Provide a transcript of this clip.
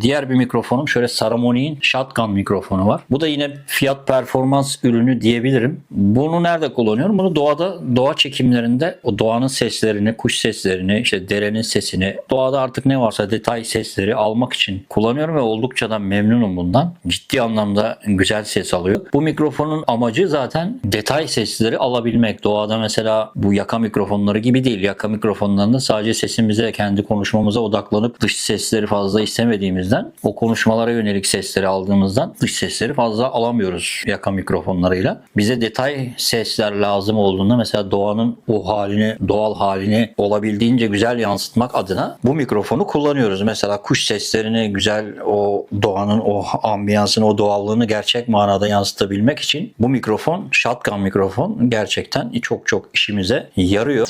Diğer bir mikrofonum şöyle Saramoni'nin Shotgun mikrofonu var. Bu da yine fiyat performans ürünü diyebilirim. Bunu nerede kullanıyorum? Bunu doğada, doğa çekimlerinde o doğanın seslerini, kuş seslerini, işte derenin sesini, doğada artık ne varsa detay sesleri almak için kullanıyorum ve oldukça da memnunum bundan. Ciddi anlamda güzel ses alıyor. Bu mikrofonun amacı zaten detay sesleri alabilmek. Doğada mesela bu yaka mikrofonları gibi değil. Yaka mikrofonlarında sadece sesimize, kendi konuşmamıza odaklanıp dış sesleri fazla istemediğimizden o konuşmalara yönelik sesleri aldığımızdan dış sesleri fazla alamıyoruz yaka mikrofonlarıyla. Bize detay sesler lazım olduğunda mesela doğanın o halini, doğal halini olabildiğince güzel yansıtmak adına bu mikrofonu kullanıyoruz. Mesela kuş seslerini güzel o doğanın o ambiyansını, o doğallığını gerçek manada yansıtabilmek için bu mikrofon, shotgun mikrofon gerçekten çok çok işimize yarıyor.